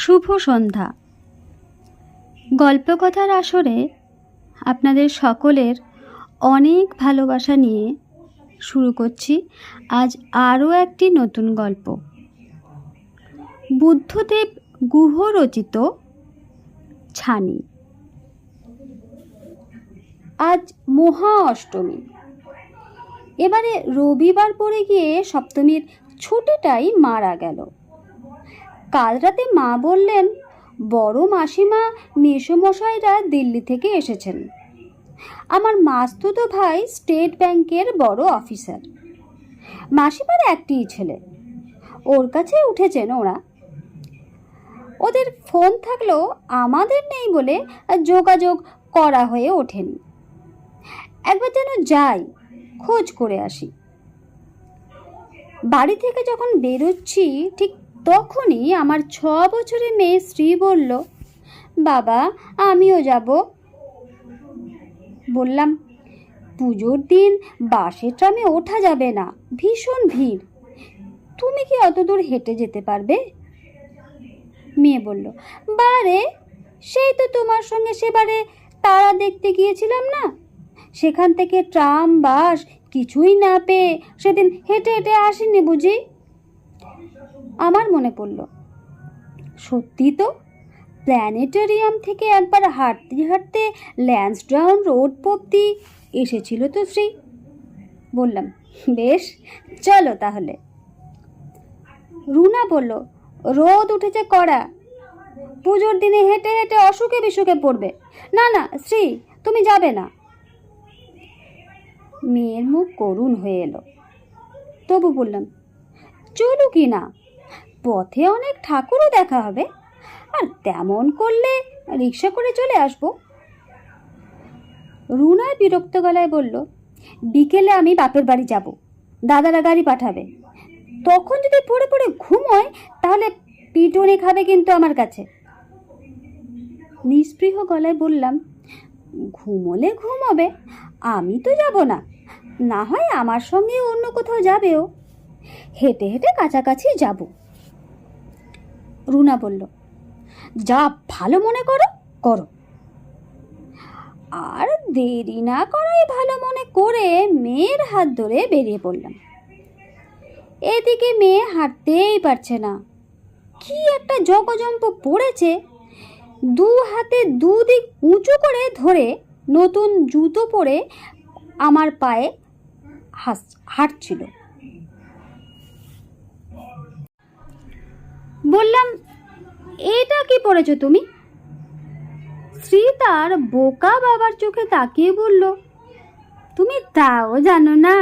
শুভ সন্ধ্যা। গল্পকথার আসরে আপনাদের সকলের অনেক ভালোবাসা নিয়ে শুরু করছি আজ আরও একটি নতুন গল্প। বুদ্ধদেব গুহ রচিত ছানি। আজ মহা অষ্টমী। এবারে রবিবার পড়ে গিয়ে সপ্তমীর ছুটিটাই মারা গেল। কাল রাতে মা বললেন, বড় মাসিমা, মেসোমশাইরা দিল্লি থেকে এসেছেন। আমার মাস্তুতো ভাই স্টেট ব্যাংকের বড় অফিসার। মাসিমার একটিই ছেলে। ওর কাছে উঠেছেন ওরা। ওদের ফোন থাকলেও আমাদের নেই বলে যোগাযোগ করা হয়ে ওঠেনি। একবার যেন যাই, খোঁজ করে আসি। বাড়ি থেকে যখন বেরোচ্ছি, ঠিক তখনই আমার ছ বছরের মেয়ে স্ত্রী বলল, বাবা, আমিও যাব। বললাম, পুজোর দিন বাসের ট্রামে ওঠা যাবে না, ভীষণ ভিড়। তুমি কি অত দূর হেঁটে যেতে পারবে? মেয়ে বলল, বারে, সেই তো তোমার সঙ্গে সেবারে তারা দেখতে গিয়েছিলাম না। সেখান থেকে ট্রাম, বাস কিছুই না পেয়ে সেদিন হেঁটে হেঁটে আসেনি বুঝি? আমার মনে পড়ল। সত্যি তো, প্ল্যানেটেরিয়াম থেকে একবার হাঁটতে হাঁটতে ল্যান্সডাউন রোড পব্দি এসেছিল তো শ্রী। বললাম, বেশ, চলো তাহলে। রুনা বলল, রোদ উঠেছে কড়া। পুজোর দিনে হেঁটে হেঁটে অসুখে বিসুখে পড়বে। না না, শ্রী, তুমি যাবে না। মেয়ের মুখ করুণ হয়ে এলো। তবু বললাম চলো কি না পথে অনেক ঠাকুরও দেখা হবে। আর তেমন করলে রিক্সা করে চলে আসব। রুনা বিরক্ত গলায় বলল, বিকেলে আমি বাপের বাড়ি যাব। দাদারা গাড়ি পাঠাবে। তখন যদি পড়ে পড়ে ঘুমোয় তাহলে পিটুনি খাবে কিন্তু আমার কাছে। নিস্পৃহ গলায় বললাম ঘুমোলে ঘুমোবে আমি তো যাব না। না হয় আমার সঙ্গে অন্য কোথাও যাবেও। হেঁটে হেঁটে কাছাকাছি যাব। রুনা বলল, যা ভালো মনে করো করো। আর দেরি না করাই ভালো মনে করে মেয়ের হাত ধরে বেরিয়ে পড়লাম। এদিকে মেয়ে হাঁটতেই পারছে না। কি একটা জগজম্প পড়েছে। দু হাতে দুদিক উঁচু করে ধরে নতুন জুতো পরে আমার পায়ে হাস, হাঁটছিল। বললাম, এটা কি পড়েছো তুমি? শ্রী তার বোকা বাবার চোখে তাকিয়ে বলল, তুমি তাও জানো না,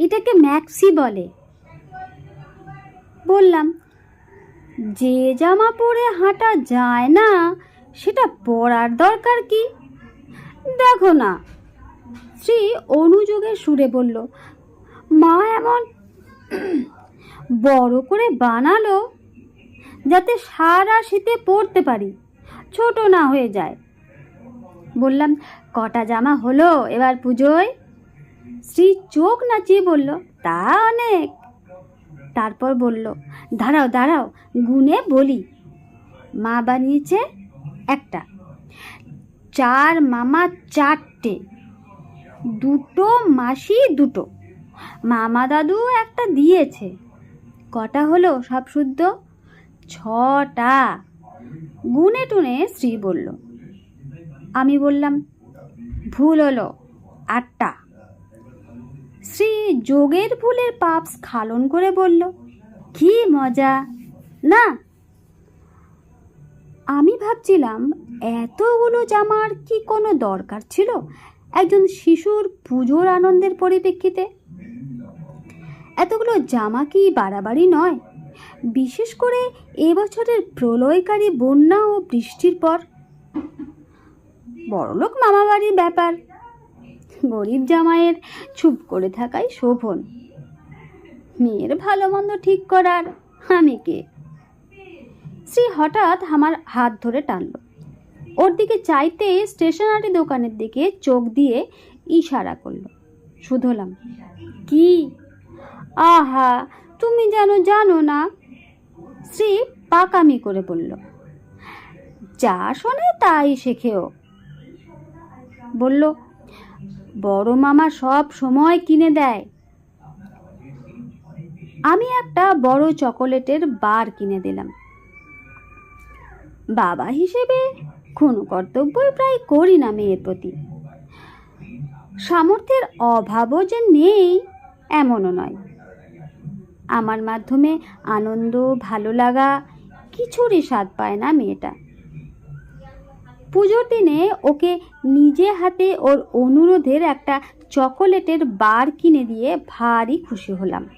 এটাকে ম্যাক্সি বলে। বললাম, যে জামা পরে হাঁটা যায় না, সেটা পরার দরকার কি? দেখো না। শ্রী অনুযোগের সুরে বলল, মা এমন বড় করে বানালো যাতে সারা শীতে পরতে পারি। ছোট না হয়ে যায়। বললাম, কটা জামা হলো এবার পুজোয়? শ্রী চোখ নাচিয়ে বলল, তা অনেক। তারপর বলল, দাঁড়াও দাঁড়াও, গুনে বলি। মা বানিয়েছে একটা। চার মামা চারটে। দুটো মাসি দুটো। মামা দাদু একটা দিয়েছে। কটা হলো সব শুদ্ধ? ছটা। গুনে টুনে শ্রী বলল, আমি বললাম, ভুল হলো আটটা। শ্রী যোগের ভুলের পাপ স্খালন করে বলল, কি মজা। না, আমি ভাবছিলাম এতগুলো জামার কি কোনো দরকার ছিল? একজন শিশুর পুজোর আনন্দের পরিপ্রেক্ষিতে। এতগুলো জামা কি বাড়াবাড়ি নয়? বিশেষ করে এবছরের প্রলয়কারী বন্যা ও বৃষ্টির পর। বড়লোক মামাবাড়ির ব্যাপার। গরিব জামাইয়ের চুপ করে থাকাই শোভন। মেয়ের ভালো মন্দ ঠিক করার আমি কে? শ্রী হঠাৎ আমার হাত ধরে টানল। ওর দিকে চাইতে স্টেশনারি দোকানের দিকে চোখ দিয়ে ইশারা করল। শুধলাম, কি? আহা তুমি যেন জানো না শ্রী পাকামি করে বলল, যা শোনে তাই শেখেও। বলল, বড় মামা সব সময় কিনে দেয়। আমি একটা বড় চকোলেটের বার কিনে দিলাম। বাবা হিসেবে কোনো কর্তব্যই প্রায় করি না মেয়ের প্রতি। সামর্থ্যের অভাবও যে নেই, এমনও নয়। আমার মাধ্যমে আনন্দ, ভালো লাগা, কিছুরই স্বাদ পায় না মেয়েটা। পুজোর দিনে ওকে নিজে হাতে ওর অনুরোধের একটা চকোলেটের বার কিনে দিয়ে ভারী খুশি হলাম।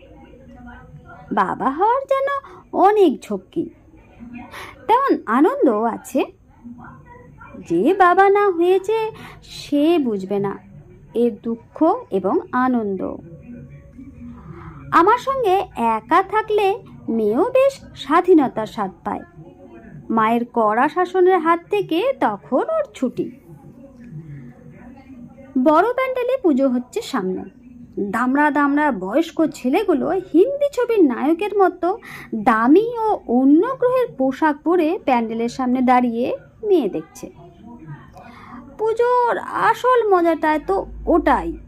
বাবা হওয়ার যেন অনেক ঝক্কি। তেমন আনন্দও আছে। যে বাবা না হয়েছে সে বুঝবে না। এর দুঃখ এবং আনন্দ। আমার সঙ্গে একা থাকলে মেয়েও বেশ স্বাধীনতার স্বাদ পায়। মায়ের কড়া শাসনের হাত থেকে তখন ওর ছুটি। বড় প্যান্ডেলে পুজো হচ্ছে সামনে। দামড়া দামড়া বয়স্ক ছেলেগুলো হিন্দি ছবির নায়কের মতো দামি ও অন্য গ্রহের পোশাক পরে প্যান্ডেলের সামনে দাঁড়িয়ে মেয়ে দেখছে। পুজোর আসল মজাটায় তো ওটাই।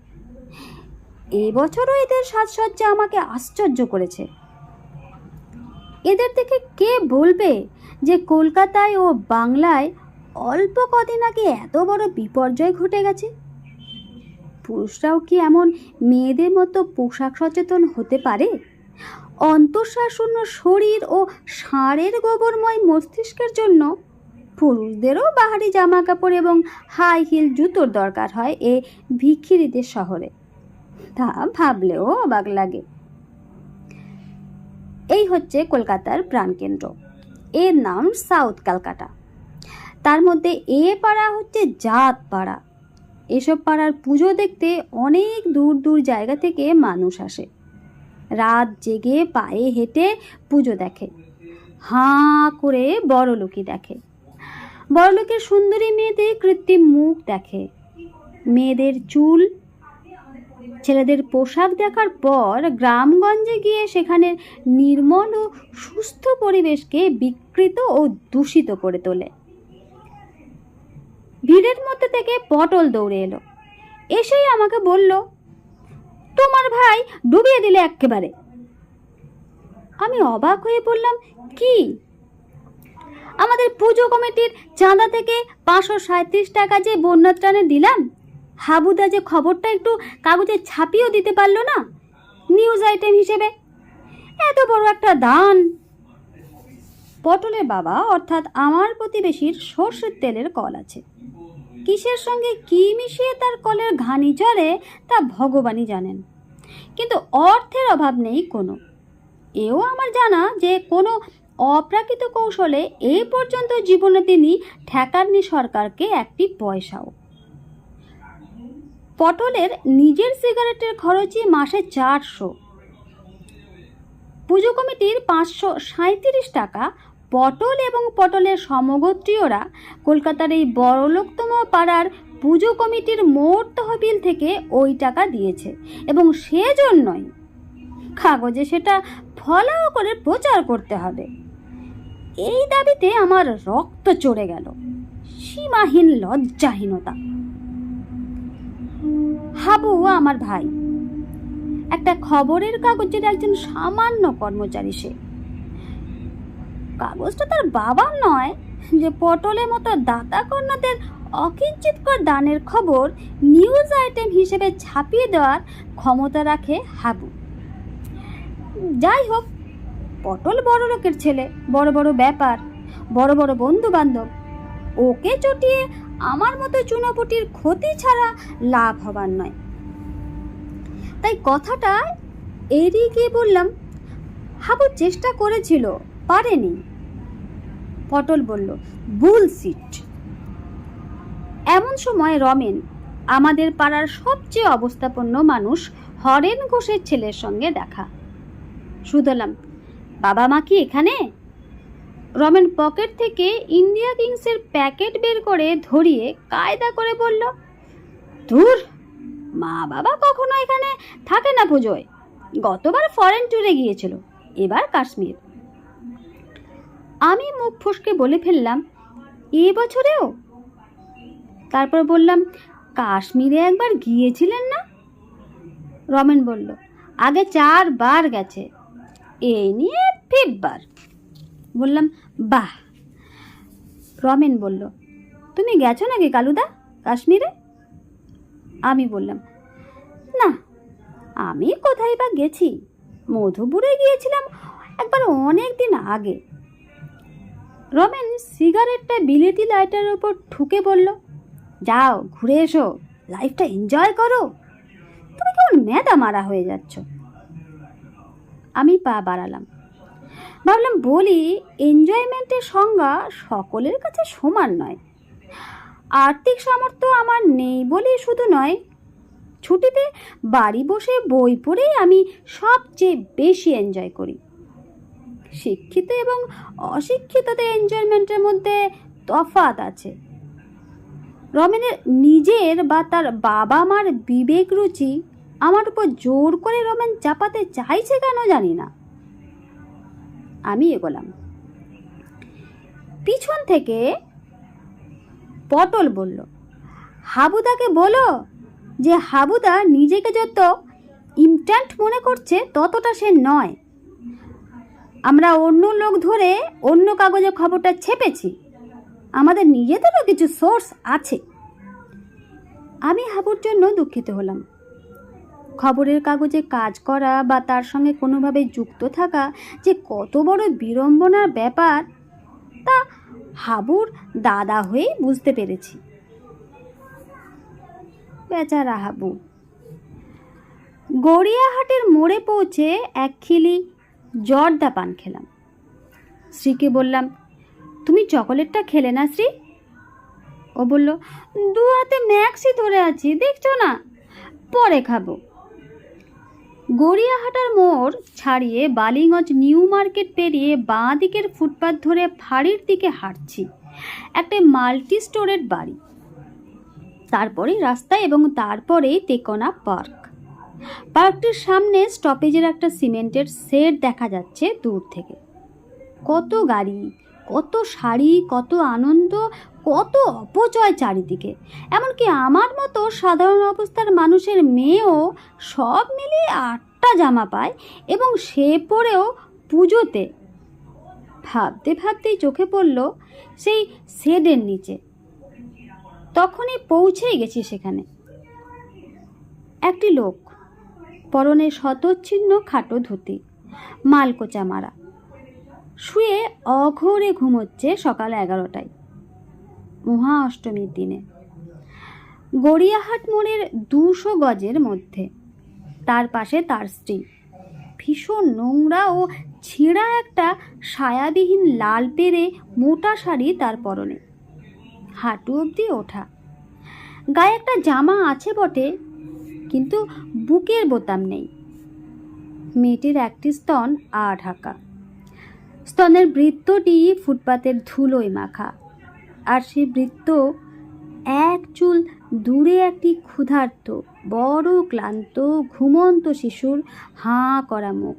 এবছরও এদের সাজসজ্জা আমাকে আশ্চর্য করেছে। এদের থেকে কে বলবে যে কলকাতায় ও বাংলায় অল্প কদিন আগে এত বড় বিপর্যয় ঘটে গেছে? পুরুষরাও কি এমন মেয়েদের মতো পোশাক সচেতন হতে পারে? অন্তঃশ্বাসূন্য শরীর ও ষাঁড়ের গোবরময় মস্তিষ্কের জন্য পুরুষদেরও বাহারি জামা কাপড় এবং হাই হিল জুতোর দরকার হয় এ ভিখিরিদের শহরে। তা ভাবলেও অবাক লাগে। এই হচ্ছে কলকাতার প্রাণকেন্দ্র। এর নাম সাউথ ক্যালকাটা। তার মধ্যে এ পাড়া হচ্ছে জাত পাড়া। এসব পাড়ার পুজো দেখতে অনেক দূর দূর জায়গা থেকে মানুষ আসে। রাত জেগে পায়ে হেঁটে পুজো দেখে। হাঁ করে বড় লোকই দেখে। বড় লোকের সুন্দরী মেয়েদের কৃত্রিম মুখ দেখে। মেয়েদের চুল ছেলেদের পোশাক দেখার পর গ্রামগঞ্জে গিয়ে সেখানের নির্মল ও সুস্থ পরিবেশকে বিকৃত ও দূষিত করে তোলে। ভিড়ের মধ্যে থেকে পটল দৌড়ে এলো। এসেই আমাকে বলল, তোমার ভাই ডুবিয়ে দিলে একেবারে। আমি অবাক হয়ে বললাম, কি? আমাদের পুজো কমিটির চাঁদা থেকে পাঁচশো সাঁত্রিশ টাকা যে বন্যা ত্রাণে দিলাম হাবুদা যে খবরটা একটু কাগজে ছাপিয়েও দিতে পারল না? নিউজ আইটেম হিসেবে। এত বড় একটা দান। পটলের বাবা, অর্থাৎ আমার প্রতিবেশীর সর্ষের তেলের কল আছে। কিসের সঙ্গে কি মিশিয়ে তার কলের ঘানি চড়ে তা ভগবানই জানেন। কিন্তু অর্থের অভাব নেই কোনো। এও আমার জানা যে কোনো অপ্রাকৃত কৌশলে এই পর্যন্ত জীবনে তিনি ঠেকাননি সরকারকে একটি পয়সাও। পটলের নিজের সিগারেটের খরচই মাসে চারশো। পুজো কমিটির পাঁচশো সাঁত্রিশ টাকা পটল এবং পটলের সমগোত্রীয়রা কলকাতার এই বড়লোকতম পাড়ার পুজো কমিটির মোট তহবিল থেকে ওই টাকা দিয়েছে এবং সেজন্যই কাগজে সেটা ফলাও করে প্রচার করতে হবে। এই দাবিতে আমার রক্ত চড়ে গেল। সীমাহীন লজ্জাহীনতা। হাবু আমার ভাই। একটা খবরের কাগজের একজন সামান্য কর্মচারী সে। কাগজটা তার বাবার নয়, যে পটলের মতো দাতা কন্যাদের অকিঞ্চিতকর দানের খবর নিউজ আইটেম হিসেবে ছাপিয়ে দেওয়ার ক্ষমতা রাখে হাবু। যাই হোক পটল বড় লোকের ছেলে, বড় বড় ব্যাপার, বড় বড় বন্ধু বান্ধব ওকে চটিয়ে আমার মতো চুনোপুটির ক্ষতি ছাড়া লাভ হবার নয়। তাই কথাটা এড়িয়ে গিয়ে বললাম, হাবু চেষ্টা করেছিল, পারেনি। পটল বলল বুল সিট। এমন সময় রমেন, আমাদের পাড়ার সবচেয়ে অবস্থাপন্ন মানুষ হরেন ঘোষের ছেলের সঙ্গে দেখা। শুধলাম বাবা মা কি এখানে? রমেন পকেট থেকে ইন্ডিয়া কিংসের প্যাকেট বের করে ধরিয়ে কায়দা করে বলল দূর মা বাবা কখনো এখানে থাকে না পুজোয়। গতবার ফরেন ট্যুরে গিয়েছিল, এবার কাশ্মীর। আমি মুখ ফসকে বলে ফেললাম, এ বছরেও? তারপর বললাম, কাশ্মীরে একবার গিয়েছিলেন না? রমেন বলল, আগে চারবার গেছে এই নিয়ে ফিফবার বললাম, বাহ। রমেন বলল, তুমি গেছো নাকি কালুদা, কাশ্মীরে? আমি বললাম, না, আমি কোথায় বা গেছি? মধুপুরে গিয়েছিলাম একবার অনেক দিন আগে। রমেন সিগারেটটা বিলেতি লাইটারের ওপর ঠুকে বলল, যাও, ঘুরে এসো, লাইফটা এনজয় করো। তুমি কেমন মেদা মারা হয়ে যাচ্ছ? আমি পা বাড়ালাম। ভাবলাম বলি এনজয়মেন্টের সংজ্ঞা সকলের কাছে সমান নয়। আর্থিক সামর্থ্য আমার নেই বলে শুধু নয়, ছুটিতে বাড়ি বসে বই পড়েই আমি সবচেয়ে বেশি এনজয় করি। শিক্ষিত এবং অশিক্ষিতদের এনজয়মেন্টের মধ্যে তফাৎ আছে। রমেনের নিজের বা তার বাবা মার বিবেক রুচি আমার উপর জোর করে রমেন চাপাতে চাইছে কেন জানি না। আমি এগোলাম। পিছন থেকে পটল বলল, হাবুদাকে বলো যে হাবুদা নিজেকে যত ইম্পর্ট্যান্ট মনে করছে, ততটা সে নয়। আমরা অন্য লোক ধরে অন্য কাগজে খবরটা ছেপেছি। আমাদের নিজেদেরও কিছু সোর্স আছে। আমি হাবুর জন্য দুঃখিত হলাম। খবরের কাগজে কাজ করা বা তার সঙ্গে কোনোভাবে যুক্ত থাকা যে কত বড় বিড়ম্বনার ব্যাপার, তা হাবুর দাদা হয়েই বুঝতে পেরেছি। বেচারা হাবু। গড়িয়াহাটের মোড়ে পৌঁছে এক খিলি জর্দা পান খেলাম। শ্রীকে বললাম, তুমি চকোলেটটা খেলে না শ্রী ও বলল, দু হাতে ম্যাক্সি ধরে আছি, দেখছ না? পরে খাব। গড়িয়াহাটার মোড় ছাড়িয়ে বালিগঞ্জ নিউ মার্কেট পেরিয়ে বাঁ দিকের ফুটপাত ধরে ফাড়ির দিকে হাঁটছি। একটা মাল্টি স্টোরের বাড়ি। তারপরে রাস্তা এবং তারপরেই তেকোনা পার্ক। পার্কটির সামনে স্টপেজের একটা সিমেন্টের সেট দেখা যাচ্ছে দূর থেকে। কত গাড়ি কত শাড়ি, কত আনন্দ, কত অপচয় চারিদিকে। এমনকি আমার মতো সাধারণ অবস্থার মানুষের মেয়েও সব মিলিয়ে আটটা জামা পায় এবং সে পরেও পুজোতে। ভাবতে ভাবতেই চোখে পড়ল সেই শেডের নিচে। তখনই পৌঁছেই গেছি সেখানে। একটি লোক, পরনে শতচ্ছিন্ন খাটো ধুতি, মালকোচা মারা। শুয়ে অঘোরে ঘুমোচ্ছে সকাল এগারোটায়। মহা অষ্টমীর দিনে। গড়িয়াহাট মোড়ের দুশো গজের মধ্যে। তার পাশে তার স্ত্রী। ভীষণ নোংরা ও ছেঁড়া একটা সায়াবিহীন লাল পেরে মোটা শাড়ি তার পরনে। হাঁটু অবধি ওঠা। গায়ে একটা জামা আছে বটে, কিন্তু বুকের বোতাম নেই। মেয়েটির একটি স্তন আ ঢাকা স্তনের বৃত্তটি ফুটপাতের ধুলোয় মাখা। আর সেই বৃত্ত এক চুল দূরে একটি ক্ষুধার্ত, বড়, ক্লান্ত, ঘুমন্ত শিশুর হাঁ করা মুখ।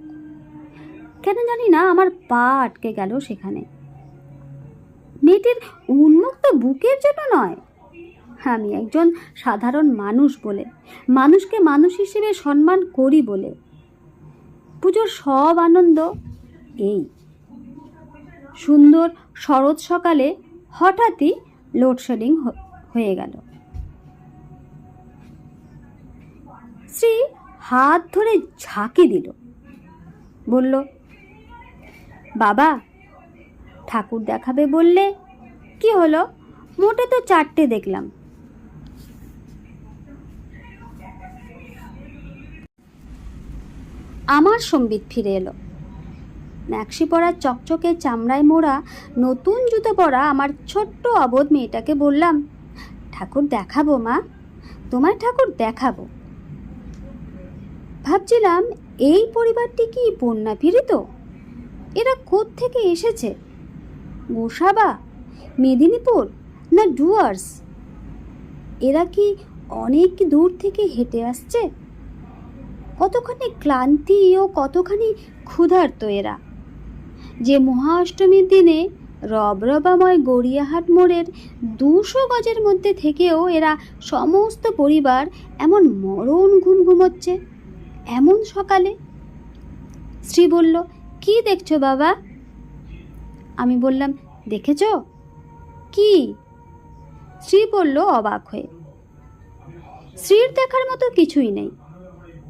কেন জানি না আমার পা আটকে গেল সেখানে। মেয়েটির উন্মুক্ত বুকের জন্য নয়। আমি একজন সাধারণ মানুষ বলে, মানুষকে মানুষ হিসেবে সম্মান করি বলে। পুজোর সব আনন্দ এই। সুন্দর শরৎ সকালে হঠাৎই লোডশেডিং হয়ে গেল। শ্রী হাত ধরে ঝাঁকি দিল। বলল, বাবা, ঠাকুর দেখাবে বললে কি হলো? মোটে তো চারটে দেখলাম। আমার সম্বিত ফিরে এলো। ম্যাক্সি পরা চকচকে চামড়ায় মোড়া নতুন জুতো পরা আমার ছোট্ট অবোধ মেয়েটাকে বললাম, ঠাকুর দেখাবো মা তোমার ঠাকুর দেখাবো। ভাবছিলাম, এই পরিবারটি কি বন্যা ফিরিত এরা থেকে এসেছে? গোসাবা, মেদিনীপুর না ডুয়ার্স? এরা কি অনেক দূর থেকে হেঁটে আসছে? কতখানি ক্লান্তি ও কতখানি ক্ষুধার্ত এরা? যে মহা অষ্টমীর দিনে রবরবাময় গড়িয়াহাট মোড়ের দুশো গজের মধ্যে থেকেও এরা সমস্ত পরিবার এমন মরণ ঘুম ঘুমোচ্ছে এমন সকালে। শ্রী বলল, কি দেখছ বাবা? আমি বললাম, দেখেছ? কি? শ্রী বলল, অবাক হয়ে। শ্রীর দেখার মতো কিছুই নেই।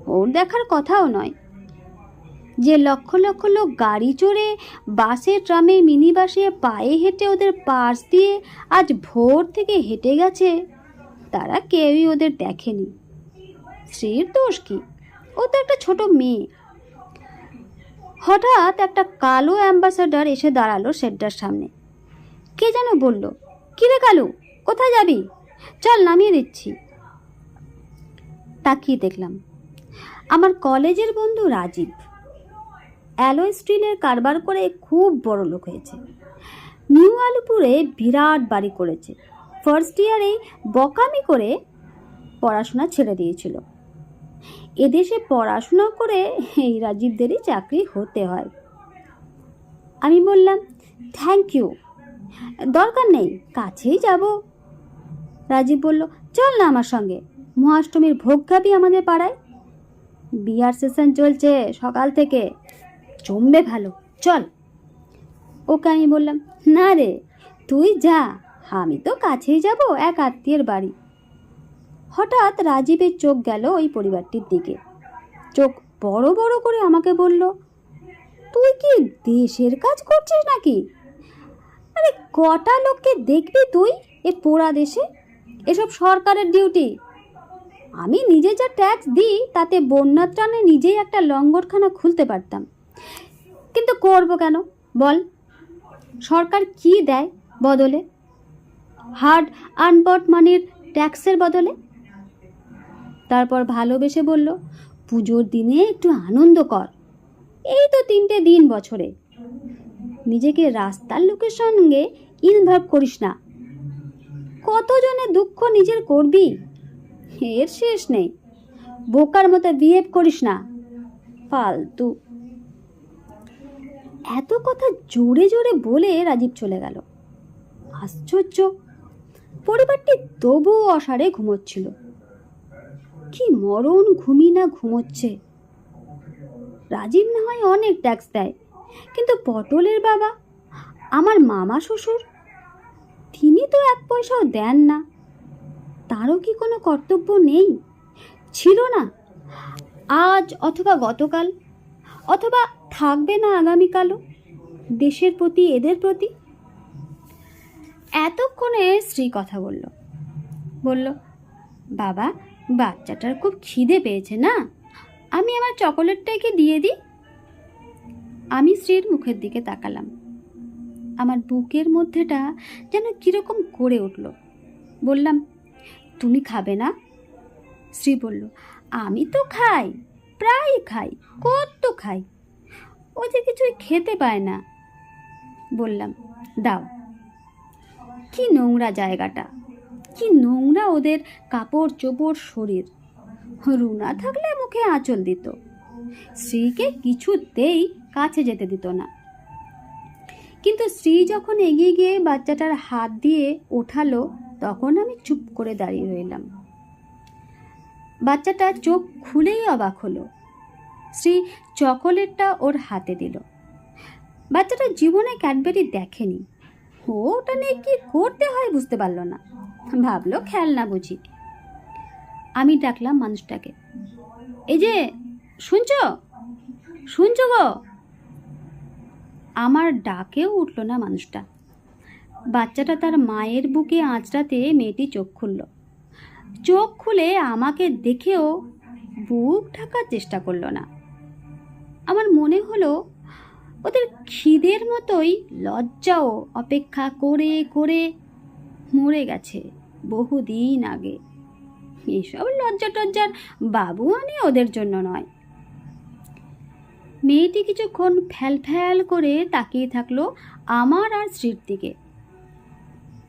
ওর দেখার কথাও নয়। যে লক্ষ লক্ষ লোক গাড়ি চড়ে বাসে, ট্রামে মিনি বাসে পায়ে হেঁটে ওদের পাশ দিয়ে আজ ভোর থেকে হেঁটে গেছে। তারা কেউই ওদের দেখেনি। শ্রীর দোষ কি? ও তো একটা ছোট মেয়ে। হঠাৎ একটা কালো অ্যাম্বাসাডার এসে দাঁড়াল শেডটার সামনে। কে যেন বলল কিরে কালু, কোথায় যাবি? চল, নামিয়ে দিচ্ছি। তাকিয়ে দেখলাম, আমার কলেজের বন্ধু রাজীব। অ্যালো স্টিলের কারবার করে খুব বড় লোক হয়েছে। নিউ আলিপুরে বিরাট বাড়ি করেছে। ফার্স্ট ইয়ারেই বকামি করে পড়াশোনা ছেড়ে দিয়েছিল। এদেশে পড়াশোনা করে এই রাজীবদেরই চাকরি হতে হয়। আমি বললাম থ্যাংক ইউ দরকার নেই, কাছেই যাব। রাজীব বলল, চল না আমার সঙ্গে। মহাষ্টমীর ভোগ খাবি আমাদের পাড়ায়। বিয়ার সেশন চলছে সকাল থেকে। জমবে ভালো। চল। ওকে আমি বললাম, না রে, তুই যা, আমি তো কাছেই যাব, এক আত্মীয়ের বাড়ি। হঠাৎ রাজীবের চোখ গেল ওই পরিবারটির দিকে। চোখ বড় বড় করে আমাকে বলল, তুই কি দেশের কাজ করছিস নাকি? আরে, কটা লোককে দেখবি তুই এ পোড়া দেশে? এসব সরকারের ডিউটি। আমি নিজে যা ট্যাক্স দিই, তাতে বন্যার ত্রাণে নিজেই একটা লঙ্গরখানা খুলতে পারতাম। কিন্তু করব কেন? বল। সরকার কি দেয় বদলে? হার্ড আনবট মানির ট্যাক্সের বদলে? তারপর ভালোবেসে বলল, পুজোর দিনে একটু আনন্দ কর। এই তো তিনটে দিন বছরে। নিজেকে রাস্তার লোকের সঙ্গে ইনভলভ করিস না। কতজনের দুঃখ নিজের করবি? এর শেষ নেই। বোকার মতো বিহেভ করিস না। ফালতু এত কথা জোরে জোরে বলে রাজীব চলে গেল। আশ্চর্য। পরিবারটি তবুও অসারে ঘুমোচ্ছিল। কি মরণ ঘুমি না ঘুমোচ্ছে। রাজীব না হয় অনেক ট্যাক্স দেয়, কিন্তু পটলের বাবা, আমার মামা শ্বশুর, তিনি তো এক পয়সাও দেন না। তারও কি কোনো কর্তব্য নেই? ছিল না। আজ অথবা গতকাল, অথবা থাকবে না আগামীকালও দেশের প্রতি, এদের প্রতি? এতক্ষণে স্ত্রী কথা বলল। বলল, বাবা, বাচ্চাটার খুব খিদে পেয়েছে না? আমি আমার চকোলেটটাকে দিয়ে দিই? আমি স্ত্রীর মুখের দিকে তাকালাম। আমার বুকের মধ্যেটা যেন কীরকম করে উঠল। বললাম, তুমি খাবে না? শ্রী বলল, আমি তো খাই প্রায় খাই, কত খাই? ও যে কিছুই খেতে পায় না। বললাম, দাও। কি নোংরা জায়গাটা। কি নোংরা ওদের কাপড় চোপড় শরীর। রুনা থাকলে মুখে আঁচল দিত। স্ত্রীকে কিছুতেই কাছে যেতে দিত না। কিন্তু স্ত্রী যখন এগিয়ে গিয়ে বাচ্চাটার হাত দিয়ে ওঠালো, তখন আমি চুপ করে দাঁড়িয়ে রইলাম। বাচ্চাটা চোখ খুলেই অবাক হলো। শ্রী চকোলেটটা ওর হাতে দিল। বাচ্চাটা জীবনে ক্যাডবেরি দেখেনি। ওটা নিয়ে কি করতে হয় বুঝতে পারল না। ভাবলো খেলনা বুঝি। আমি ডাকলাম মানুষটাকে। এই যে, শুনছ? শুনছ গো? আমার ডাকেও উঠল না মানুষটা। বাচ্চাটা তার মায়ের বুকে আঁচড়াতে মেয়েটি চোখ খুলল। চোখ খুলে আমাকে দেখেও বুক ঢাকার চেষ্টা করল না। আমার মনে হলো ওদের খিদের মতোই লজ্জাও অপেক্ষা করে করে মরে গেছে বহুদিন আগে। এসব লজ্জা টজ্জার বাবু আনে ওদের জন্য নয়। মেয়েটি কিছুক্ষণ ফ্যাল ফ্যাল করে তাকিয়ে থাকল আমার আর স্ত্রীর দিকে।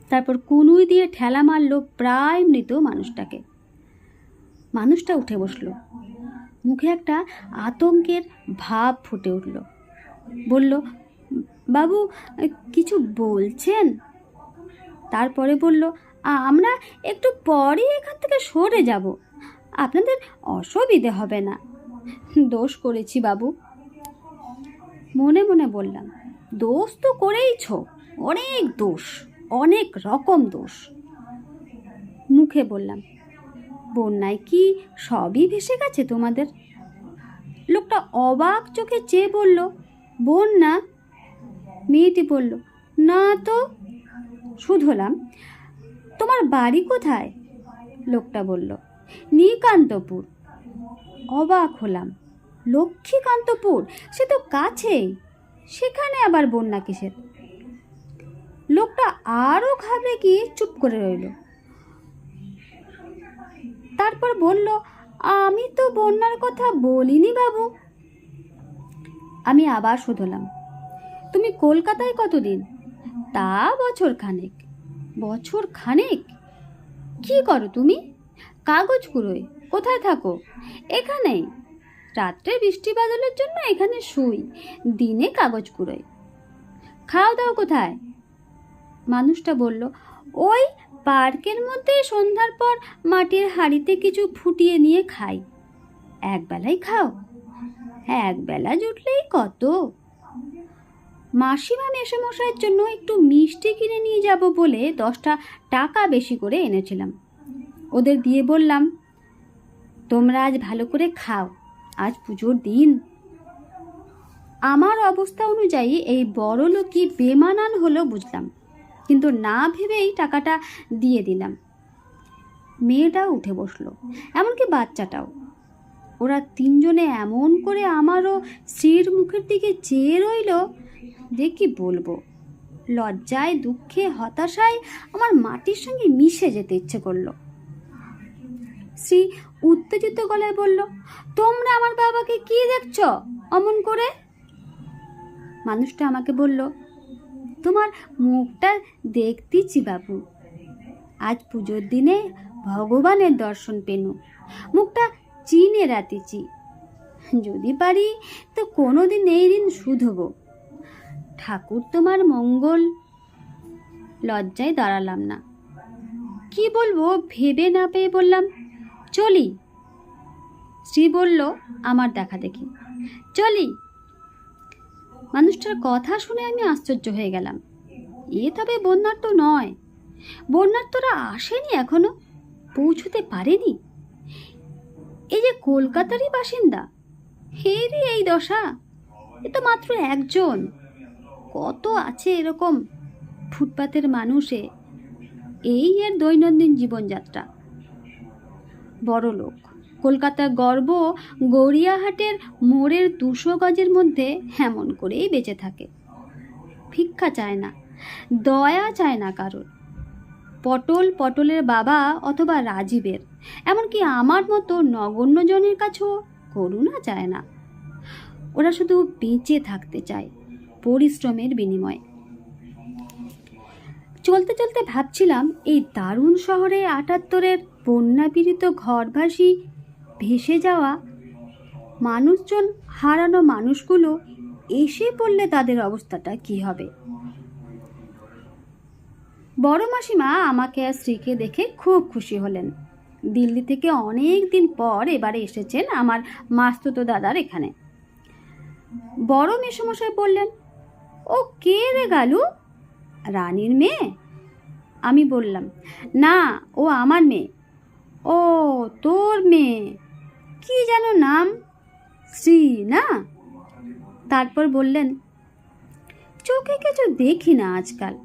তারপর কুনুই দিয়ে ঠেলা মারলো প্রায় মৃত মানুষটাকে। মানুষটা উঠে বসল। মুখে একটা আতঙ্কের ভাব ফুটে উঠল। বলল, বাবু, কিছু বলছেন? তারপরে বলল আমরা একটু পরেই এখান থেকে সরে যাব। আপনাদের অসুবিধে হবে না। দোষ করেছি, বাবু। মনে মনে বললাম, দোষ তো করেইছ, অনেক দোষ, অনেক রকম দোষ। মুখে বললাম বন্যায় কি সবই ভেসে গেছে তোমাদের? লোকটা অবাক চোখে চেয়ে বলল, বন্যা? মেয়েটি বলল, না তো। শুধলাম তোমার বাড়ি কোথায়? লোকটা বলল, নীকান্তপুর। অবাক হলাম, লক্ষ্মীকান্তপুর? সে তো কাছেই, সেখানে আবার বন্যা কিসের? লোকটা আরও ঘাবড়ে গিয়ে চুপ করে রইল। তারপর বলল, আমি তো বন্যার কথা বলিনি বাবু। আমি আবার শুধলাম, তুমি কলকাতায় কতদিন? তা বছর খানেক। বছর খানেক? কি করো তুমি? কাগজ কুড়োয় কোথায় থাকো? এখানেই? রাত্রে বৃষ্টি বাদলের জন্য এখানে শুই, দিনে কাগজ কুড়োয় খাওয়া দাওয়া কোথায়? মানুষটা বলল, ওই পার্কের মধ্যে সন্ধ্যার পর মাটির হাঁড়িতে কিছু ফুটিয়ে নিয়ে খাই। একবেলাই খাও। একবেলা জুটলেই কত? মাসিমা মেসমশাইয়ের জন্য একটু মিষ্টি কিনে নিয়ে যাব বলে দশটা টাকা বেশি করে এনেছিলাম। ওদের দিয়ে বললাম, তোমরা আজ ভালো করে খাও, আজ পুজোর দিন। আমার অবস্থা অনুযায়ী এই বড় লোকই বেমানান হলো বুঝলাম। কিন্তু না ভেবেই টাকাটা দিয়ে দিলাম। মেয়েটাও উঠে বসল, এমনকি বাচ্চাটাও। ওরা তিনজনে এমন করে আমারও স্ত্রীর মুখের দিকে চেয়ে রইল, যে কি বলব? লজ্জায়, দুঃখে, হতাশায় আমার মাটির সঙ্গে মিশে যেতে ইচ্ছে করল। শ্রী উত্তেজিত গলায় বলল, তোমরা আমার বাবাকে কি দেখছ অমন করে? মানুষটা আমাকে বলল তোমার মুখটা দেখতেছি বাবু। আজ পুজোর দিনে ভগবানের দর্শন পেনু। মুখটা চিনে রাতেছি যদি পারি তো কোনো দিন এই দিন শুধব। ঠাকুর তোমার মঙ্গল লজ্জায় দাঁড়ালাম না। কি বলব ভেবে না পেয়ে বললাম, চলি। শ্রী বলল, আমার দেখা দেখি। চলি। মানুষটার কথা শুনে আমি আশ্চর্য হয়ে গেলাম। এ তবে বন্যার তো নয়। বন্যার তোরা আসেনি এখনও? পৌঁছতে পারেনি? এই যে কলকাতারই বাসিন্দা হেরি এই দশা। এ তো মাত্র একজন। কত আছে এরকম ফুটপাতের মানুষে? এই এর দৈনন্দিন জীবনযাত্রা। বড় লোক কলকাতার গর্ব গড়িয়াহাটের মোড়ের দুশো গজের মধ্যে এমন করেই বেঁচে থাকে। ভিক্ষা চায় না, দয়া চায় না কারোর। পটল পটলের বাবা অথবা রাজীবের, এমনকি আমার মতো নগণ্যজনের কাছেও করুণা চায় না। ওরা শুধু বেঁচে থাকতে চায় পরিশ্রমের বিনিময়ে। চলতে চলতে ভাবছিলাম, এই দারুণ শহরে আটাত্তরের বন্যাপীড়িত ঘরভাসী ভেসে যাওয়া মানুষজন হারানো মানুষগুলো এসে পড়লে তাদের অবস্থাটা কি হবে? বড় মাসিমা আমাকে আর স্ত্রীকে দেখে খুব খুশি হলেন। দিল্লি থেকে অনেক দিন পর এবারে এসেছেন আমার মাস্তুতো দাদার এখানে। বড় মেসমশাই বললেন, ও কে রে গালু? রানীর মেয়ে? আমি বললাম, না, ও আমার মেয়ে। ও তোর মেয়ে। কি যেন নাম? শ্রী, না? তারপর বললেন, চোখে কিছু দেখি না আজকাল।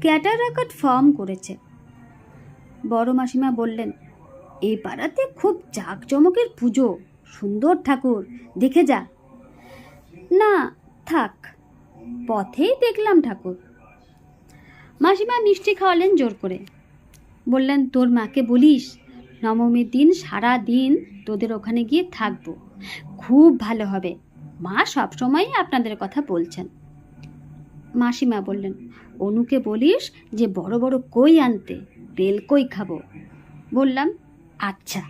ক্যাটারাকাট ফর্ম করেছে। বড় মাসিমা বললেন এই পাড়াতে খুব জাঁকজমকের পুজো। সুন্দর ঠাকুর, দেখে যা। না, থাক, পথেই দেখলাম ঠাকুর। মাসিমা মিষ্টি খাওয়ালেন জোর করে। বললেন, তোর মাকে বলিস? নবমীর দিন সারা দিন তোদের ওখানে গিয়ে থাকব। খুব ভালো হবে। মা সবসময় আপনাদের কথা বলছেন। মাসিমা বললেন, অনুকে বলিস যে বড় বড় কই আনতে, তেল কই খাব? বললাম আচ্ছা।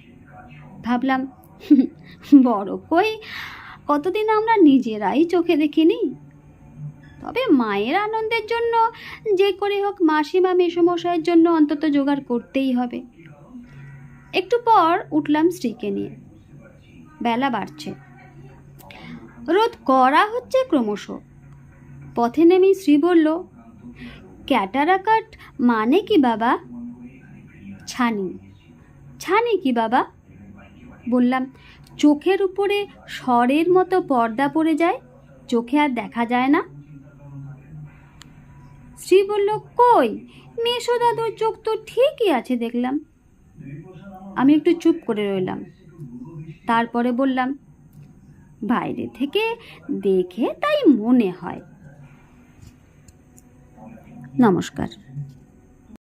ভাবলাম বড় কই? কতদিন আমরা নিজেরাই চোখে দেখিনি? তবে মায়ের আনন্দের জন্য, যে করে হোক মাসিমা, মেসমশাইয়ের জন্য অন্তত জোগাড় করতেই হবে। একটু পর উঠলাম স্ত্রীকে নিয়ে। বেলা বাড়ছে। রোদ করা হচ্ছে ক্রমশ। পথে নেমেই শ্রী বলল, ক্যাটারাকাট মানে কি বাবা? ছানি। ছানি কি বাবা? বললাম, চোখের উপরে স্বরের মতো পর্দা পড়ে যায়, চোখে আর দেখা যায় না? শ্রী বলল, কই? মেশো দাদুর চোখ তো ঠিকই আছে দেখলাম। আমি একটু চুপ করে রইলাম। তারপরে বললাম বাইরে থেকে দেখে তাই মনে হয়। নমস্কার।